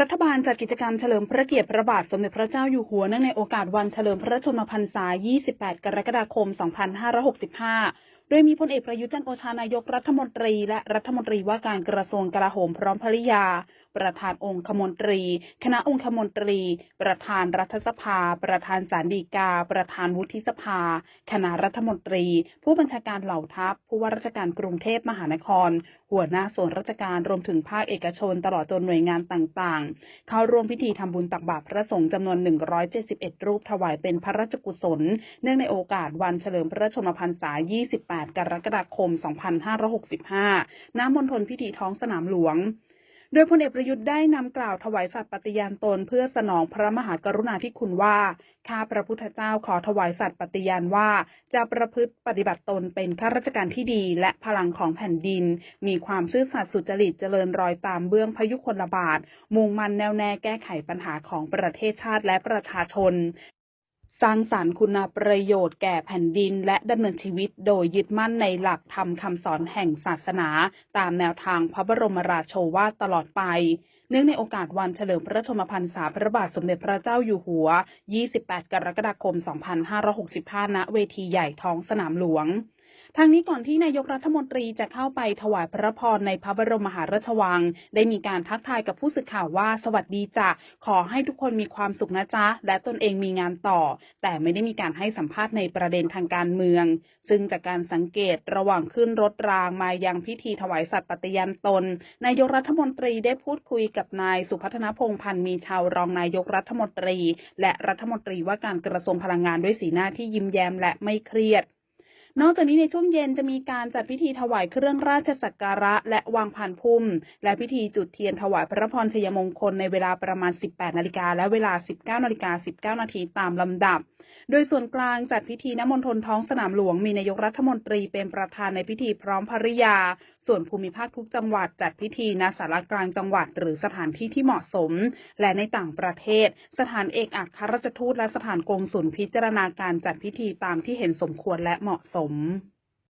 รัฐบาลจัดกิจกรรมเฉลิมพระเกียรติพระบาทสมเด็จพระเจ้าอยู่หัวเนื่องในโอกาสวันเฉลิมพระชนมพรรษา 28 กรกฎาคม 2565 โดยมีพลเอกประยุทธ์จันทร์โอชานายกรัฐมนตรี และรัฐมนตรีว่าการกระทรวงกลาโหมพร้อมภริยาประธานองคมนตรี คณะองคมนตรี ประธานรัฐสภา ประธานศาลฎีกา ประธานวุฒิสภา คณะรัฐมนตรี ผู้บัญชาการเหล่าทัพ ผู้ว่าราชการกรุงเทพมหานคร หัวหน้าส่วนราชการรวมถึงภาคเอกชนตลอดจนหน่วยงานต่างๆ เข้าร่วมพิธีทำบุญตักบาตรพระสงฆ์จำนวน 171 รูปถวายเป็นพระราชกุศล เนื่องในโอกาสวันเฉลิมพระชนมพรรษา 28 กรกฎาคม 2565 ณ มณฑลพิธีท้องสนามหลวง โดยพลเอกประยุทธ์ได้นำกล่าวถวายสัตย์ปฏิญาณตน เพื่อสนองพระมหากรุณาธิคุณว่า ข้าพระพุทธเจ้าขอถวายสัตย์ปฏิญาณว่า จะประพฤติปฏิบัติตนเป็นข้าราชการที่ดี และพลังของแผ่นดิน มีความซื่อสัตย์สุจริตเจริญรอยตามเบื้องพยุคลบาท มุ่งมั่นแน่วแน่แก้ไขปัญหาของประเทศชาติและประชาชน สร้างสารรค์คุณประโยชน์แก่แผ่นดิน และดำเนินชีวิตโดยยึดมั่นในหลักธรรมคำสอนแห่งศาสนา ตามแนวทางพระบรมราโชวาทตลอดไป เนื่องในโอกาสวันเฉลิมพระชนมพรรษาพระบาทสมเด็จพระเจ้าอยู่หัว 28 กรกฎาคม 2565 ณ เวทีใหญ่ท้องสนามหลวง ทางนี้ก่อนที่นายกรัฐมนตรีจะเข้าไปถวายพระพรในพระบรมมหาราชวัง ได้มีการทักทายกับผู้สื่อข่าวว่าสวัสดีจ้ะขอให้ทุกคนมีความสุขนะจ๊ะ และตนเองมีงานต่อ แต่ไม่ได้มีการให้สัมภาษณ์ในประเด็นทางการเมือง ซึ่งจากการสังเกตระหว่างขึ้นรถรางมายังพิธีถวายสัตย์ปฏิญาณตน นายกรัฐมนตรีได้พูดคุยกับนายสุพัฒนพงษ์พันธ์มีชาวรองนายกรัฐมนตรี และรัฐมนตรีว่าการกระทรวงพลังงานด้วยสีหน้าที่ยิ้มแย้มและไม่เครียด นอกจากนี้ในช่วงเย็นจะมีการจัดพิธีถวายเครื่องราชสักการะ และวางผ่านพุ่ม และพิธีจุดเทียนถวายพระพรชัยมงคลในเวลาประมาณ 18 นาฬิกาและเวลา 19 นาฬิกา 19 นาทีตามลำดับ โดยส่วนกลางจัดพิธีน้ำมนต์ทนท้องสนามหลวงมีนายกรัฐมนตรีเป็นประธานในพิธีพร้อมภริยา ส่วนภูมิภาคทุกจังหวัดจัดพิธีณสารกลางจังหวัดหรือสถานที่ที่เหมาะสม และในต่างประเทศ สถานเอกอัครราชทูตและสถานกงสุลพิจารณาการจัดพิธีตามที่เห็นสมควรและเหมาะสม